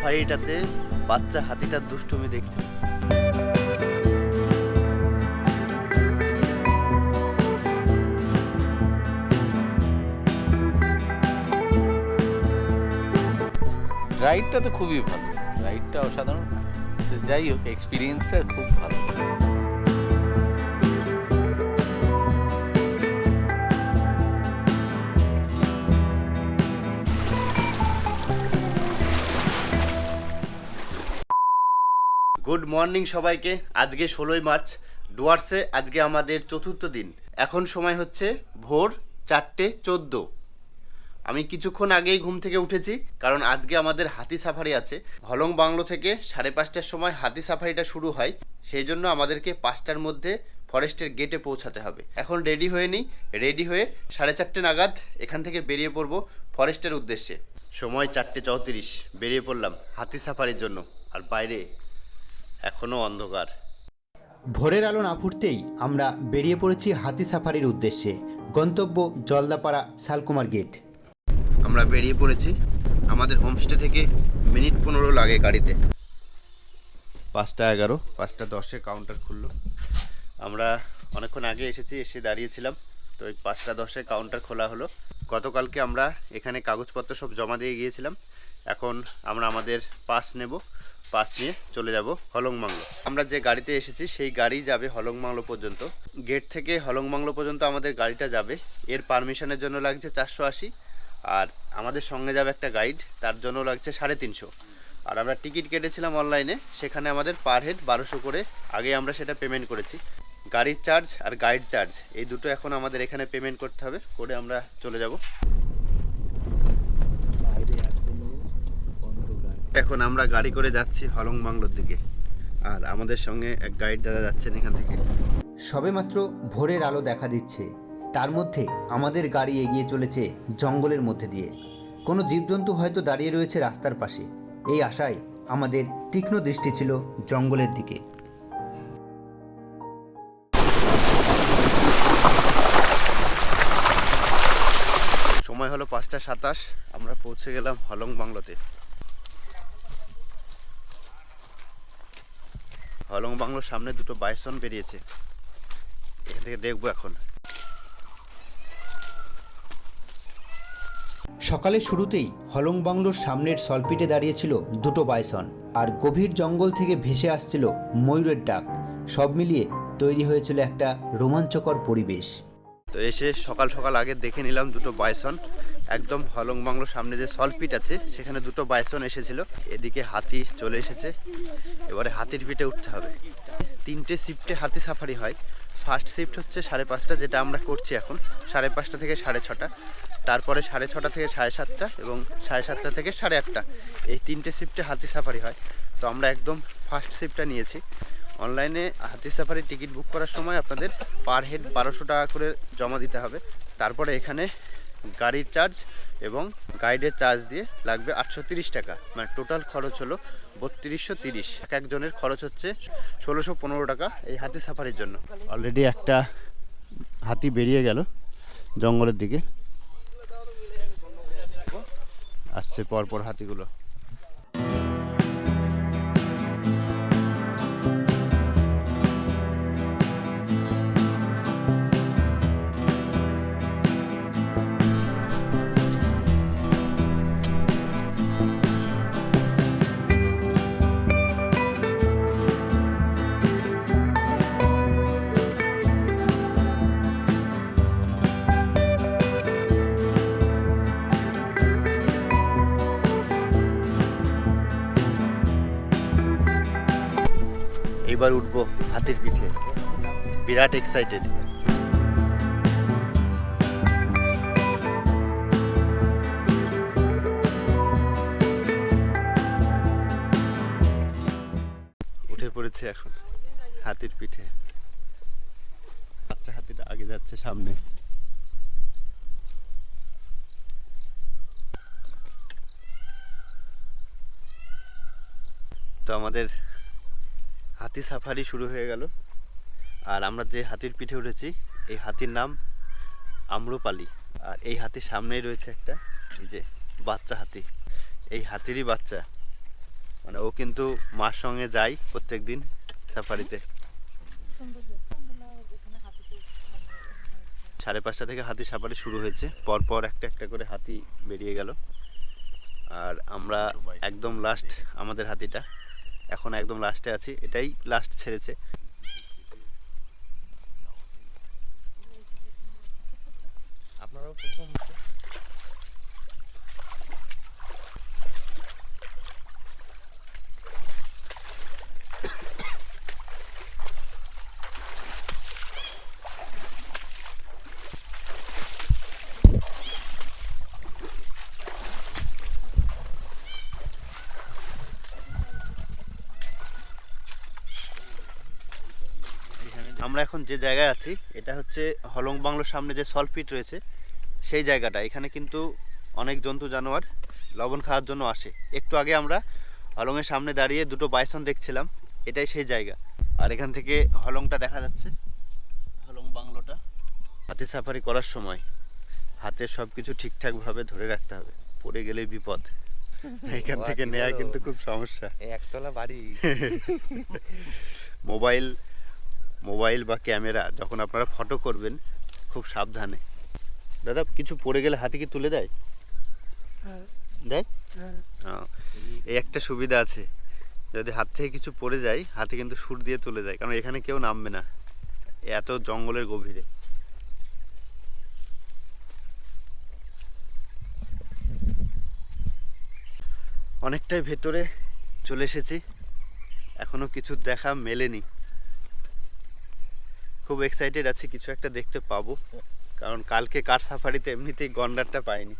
সাফারিটাতে বাচ্চা হাতিটার দুষ্টুমি দেখছি। রাইডটা তো খুবই ভালো। রাইডটা অসাধারণ। যাই হোক এক্সপিরিয়েন্সটা খুব ভালো। গুড মর্নিং সবাইকে। আজকে ষোলোই মার্চ। ডুয়ার্সে আজকে আমাদের চতুর্থ দিন। এখন সময় হচ্ছে ভোর চারটে চোদ্দ। আমি কিছুক্ষণ আগেই ঘুম থেকে উঠেছি, কারণ আজকে আমাদের হাতি সাফারি আছে। হলং বাংলো থেকে সাড়ে পাঁচটার সময় হাতি সাফারিটা শুরু হয়। সেই জন্য আমাদেরকে পাঁচটার মধ্যে ফরেস্টের গেটে পৌঁছাতে হবে। এখন রেডি হয়ে নিই রেডি হয়ে সাড়ে চারটে নাগাদ এখান থেকে বেরিয়ে পড়ব ফরেস্টের উদ্দেশ্যে। সময় চারটে চৌত্রিশ। বেরিয়ে পড়লাম হাতি সাফারির জন্য। আর বাইরে এখনও অন্ধকার। ভোরের আলো না ফুটতেই আমরা বেরিয়ে পড়েছি হাতি সাফারির উদ্দেশ্যে। গন্তব্য জলদাপাড়া শালকুমার গেট। আমরা বেরিয়ে পড়েছি আমাদের হোমস্টে থেকে মিনিট পনেরো লাগে গাড়িতে। পাঁচটা এগারো পাঁচটা দশে কাউন্টার খুললো। আমরা অনেকক্ষণ আগে এসেছি এসে দাঁড়িয়েছিলাম। তো ওই পাঁচটা দশে কাউন্টার খোলা হলো। গতকালকে আমরা এখানে কাগজপত্র সব জমা দিয়ে গিয়েছিলাম। এখন আমরা আমাদের পাস নেব। পাস নিয়ে চলে যাব হলংমাংলো। আমরা যে গাড়িতে এসেছি, সেই গাড়ি যাবে হলংমাংলো পর্যন্ত। গেট থেকে হলংমাংলো পর্যন্ত আমাদের গাড়িটা যাবে। এর পারমিশনের জন্য লাগছে চারশো আশি, আর আমাদের সঙ্গে যাবে একটা গাইড, তার জন্য লাগছে সাড়ে তিনশো। আর আমরা টিকিট কেটেছিলাম অনলাইনে, সেখানে আমাদের পার হেড বারোশো করে আগে আমরা সেটা পেমেন্ট করেছি। গাড়ির চার্জ আর গাইড চার্জ, এই দুটো এখন আমাদের এখানে পেমেন্ট করতে হবে, করে আমরা চলে যাব। এখন আমরা গাড়ি করে যাচ্ছি হলং বাংলোর দিকে। আর আমাদের সঙ্গে এক গাইড দাদা যাচ্ছেন এখান থেকে। সবেমাত্র ভোরের আলো দেখা দিচ্ছে। তার মধ্যে আমাদের গাড়ি এগিয়ে চলেছে জঙ্গলের মধ্যে দিয়ে। কোনো জীবজন্তু হয়তো দাঁড়িয়ে রয়েছে রাস্তার পাশে। এই আশায় আমাদের তীক্ষ্ণ দৃষ্টি ছিল জঙ্গলের দিকে। সময় হলো পাঁচটা সাতাশ আমরা পৌঁছে গেলাম হলং বাংলোতে। হলং বাংলোর সামনে দুটো বাইসন বেরিয়েছে। এখান থেকে দেখব এখন। সকালের শুরুতেই হলং বাংলোর সামনের সলপিটে দাঁড়িয়েছিল দুটো বাইসন আর গভীর জঙ্গল থেকে ভেসে আসছিল ময়ূরের ডাক। সব মিলিয়ে তৈরি হয়েছিল একটা রোমাঞ্চকর পরিবেশ। তো এসে সকাল সকাল আগে দেখে নিলাম দুটো বাইসন। একদম হলং বাংলোর সামনে যে সলপিট আছে, সেখানে দুটো বাইসন এসেছিল। এদিকে হাতি চলে এসেছে। এবারে হাতির পিঠে উঠতে হবে। তিনটে শিফটে হাতি সাফারি হয়। ফার্স্ট শিফট হচ্ছে সাড়ে পাঁচটা, যেটা আমরা করছি এখন। সাড়ে পাঁচটা থেকে সাড়ে ছটা। তারপরে সাড়ে ছটা থেকে সাড়ে সাতটা এবং সাড়ে সাতটা থেকে সাড়ে আটটা। এই তিনটে শিফটে হাতি সাফারি হয়। তো আমরা একদম ফার্স্ট শিফটটা নিয়েছি। অনলাইনে হাতি সাফারি টিকিট বুক করার সময় আপনাদের পার হেড বারোশো টাকা করে জমা দিতে হবে। তারপরে এখানে গাড়ির চার্জ এবং গাইডের চার্জ দিয়ে লাগবে আটশো টাকা। মানে টোটাল খরচ হলো বত্রিশশো তিরিশ। এক একজনের খরচ হচ্ছে ষোলোশো পনেরো টাকা এই হাতি সাফারির জন্য। অলরেডি একটা হাতি বেরিয়ে গেল জঙ্গলের দিকে। আসছে পরপর হাতিগুলো। এইবার উঠবো হাতির পিঠে। বিরাট এক্সাইটেড উঠে পড়েছে এখন হাতির পিঠে। বাচ্চা হাতিটা আগে যাচ্ছে সামনে। তো আমাদের হাতি সাফারি শুরু হয়ে গেল। আর আমরা যে হাতির পিঠে উঠেছি, এই হাতির নাম আম্রপালি। আর এই হাতির সামনেই রয়েছে একটা, এই যে বাচ্চা হাতি। এই হাতিরই বাচ্চা। মানে ও কিন্তু মার সঙ্গে যায় প্রত্যেক দিন সাফারিতে। সাড়ে পাঁচটা থেকে হাতি সাফারি শুরু হয়েছে। পরপর একটা একটা করে হাতি বেরিয়ে গেল। আর আমরা একদম লাস্ট আমাদের হাতিটা। এখন একদম লাস্টে আছি এটাই লাস্ট ছেড়েছে। আপনারাও প্রথম আমরা এখন যে জায়গায় আছি এটা হচ্ছে হলং বাংলোর সামনে যে সলপিট রয়েছে সেই জায়গাটা। এখানে কিন্তু অনেক জন্তু জানোয়ার লবণ খাওয়ার জন্য আসে। একটু আগে আমরা হলংয়ের সামনে দাঁড়িয়ে দুটো বাইসন দেখছিলাম এটাই সেই জায়গা। আর এখান থেকে হলংটা দেখা যাচ্ছে হলং বাংলোটা। হাতি সাফারি করার সময় হাতের সব কিছু ঠিকঠাকভাবে ধরে রাখতে হবে পড়ে গেলেই বিপদ। এখান থেকে নেওয়া কিন্তু খুব সমস্যা। একতলা বাড়ি। মোবাইল মোবাইল বা ক্যামেরা যখন আপনারা ফটো করবেন খুব সাবধানে। দাদা কিছু পড়ে গেলে হাতে কি তুলে দেয়? দেয়? ও, এই একটা সুবিধা আছে। যদি হাত থেকে কিছু পড়ে যায় হাতে কিন্তু সুর দিয়ে তুলে যায় কারণ এখানে কেউ নামবে না। এত জঙ্গলের গভীরে। অনেকটাই ভেতরে চলে এসেছি। এখনও কিছু দেখা মেলেনি। খুব এক্সাইটেড আছি কিছু একটা দেখতে পাবো। কারণ কালকে কার সাফারিতে এমনিতেই গন্ডারটা পাইনি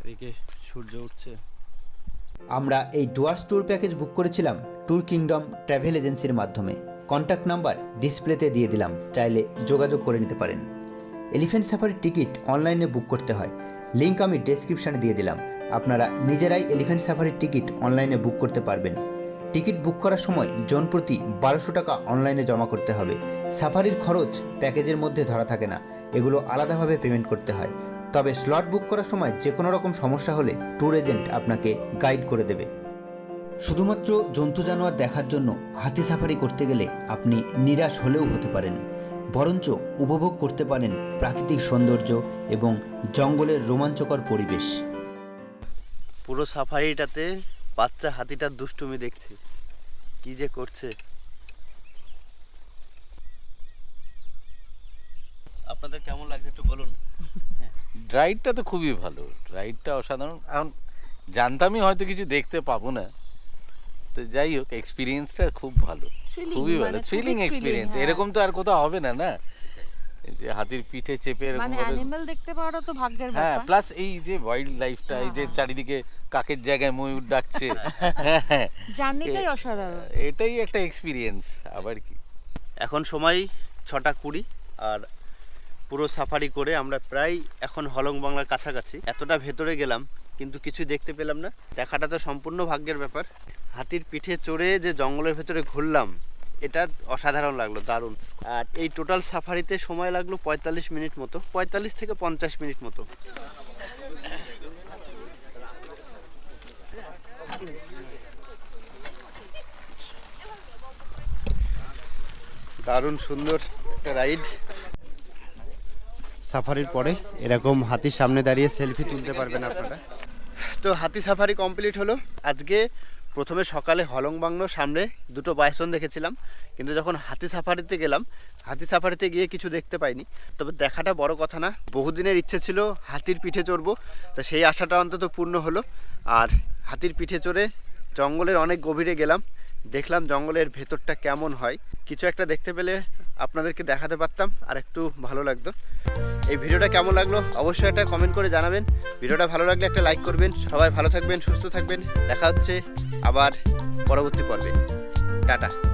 এদিকে সূর্য উঠছে। আমরা এই ডুয়ার্স ট্যুর প্যাকেজ বুক করেছিলাম ট্যুর কিংডম ট্রাভেল এজেন্সির মাধ্যমে। কন্ট্যাক্ট নাম্বার ডিসপ্লেতে দিয়ে দিলাম, চাইলে যোগাযোগ করে নিতে পারেন। এলিফ্যান্ট সাফারির টিকিট অনলাইনে বুক করতে হয়। লিঙ্ক আমি ডেসক্রিপশানে দিয়ে দিলাম। আপনারা নিজেরাই এলিফ্যান্ট সাফারির টিকিট অনলাইনে বুক করতে পারবেন। টিকিট বুক করার সময় জন প্রতি বারোশো টাকা অনলাইনে জমা করতে হবে। সাফারির খরচ প্যাকেজের মধ্যে ধরা থাকে না। এগুলো আলাদাভাবে পেমেন্ট করতে হয়। তবে স্লট বুক করার সময় যে কোনো রকম সমস্যা হলে ট্যুর এজেন্ট আপনাকে গাইড করে দেবে। শুধুমাত্র জন্তু জানোয়ার দেখার জন্য হাতি সাফারি করতে গেলে আপনি নিরাশ হলেও হতে পারেন। বরঞ্চ উপভোগ করতে পারেন প্রাকৃতিক সৌন্দর্য এবং জঙ্গলের রোমাঞ্চকর পরিবেশ। পুরো সাফারিটাতে বাচ্চা হাতিটার দুষ্টুমি দেখছি। কি যে করছে। আপনাদের কেমন লাগছে একটু বলুন। রাইডটা তো খুবই ভালো। রাইডটা অসাধারণ। এখন জানতামই হয়তো কিছু দেখতে পাবো না। তো যাই হোক এক্সপিরিয়েন্সটা খুব ভালো। খুবই ভালো। মানে থ্রিলিং এক্সপিরিয়েন্স হ্যাঁ। এরকম তো আর কোথাও হবে না না? যে হাতির পিঠে চেপে এরকম মানে ভাবে অ্যানিমাল দেখতে পাওয়াটা তো ভাগ্যের ব্যাপার। হ্যাঁ প্লাস এই যে ওয়াইল্ড লাইফটা এই যে হ্যাঁ, হ্যাঁ। চারিদিকে কাকের জায়গায় ময়ূর ডাকছে। হ্যাঁ, হ্যাঁ, জার্নিটাই অসাধারণ। এটাই একটা এক্সপিরিয়েন্স আবার কি? এখন সময় ছটা কুড়ি আর পুরো সাফারি করে আমরা প্রায় এখন হলং বাংলার কাছাকাছি। এতটা ভেতরে গেলাম, কিন্তু কিছু দেখতে পেলাম না। দেখাটা তো সম্পূর্ণ ভাগ্যের ব্যাপার। হাতির পিঠে চড়ে যে জঙ্গলের ভেতরে ঘুরলাম, এটা অসাধারণ লাগল, দারুণ। আর এই টোটাল সাফারিতে সময় লাগল পঁয়তাল্লিশ মিনিট মতো, পঁয়তাল্লিশ থেকে পঞ্চাশ মিনিট মতো। দারুণ সুন্দর একটা রাইড। সাফারির পরে এরকম হাতির সামনে দাঁড়িয়ে সেলফি তুলতে পারবেন আপনারা। তো হাতি সাফারি কমপ্লিট হলো। আজকে প্রথমে সকালে হলং বাংলোর সামনে দুটো বাইসন দেখেছিলাম, কিন্তু যখন হাতি সাফারিতে গেলাম, হাতি সাফারিতে গিয়ে কিছু দেখতে পাইনি। তবে দেখাটা বড় কথা না, বহুদিনের ইচ্ছে ছিল হাতির পিঠে চড়বো, তো সেই আশাটা অন্তত পূর্ণ হলো। আর হাতির পিঠে চড়ে জঙ্গলের অনেক গভীরে গেলাম দেখলাম জঙ্গলের ভেতরটা কেমন হয়। কিছু একটা দেখতে পেলে আপনাদেরকে দেখাতে পারতাম, আর একটু ভালো লাগতো। এই ভিডিওটা কেমন লাগল অবশ্যই একটা কমেন্ট করে জানাবেন। ভিডিওটা ভালো লাগলে একটা লাইক করবেন। সবাই ভালো থাকবেন, সুস্থ থাকবেন। দেখা হচ্ছে আবার পরবর্তী পর্বে। টাটা।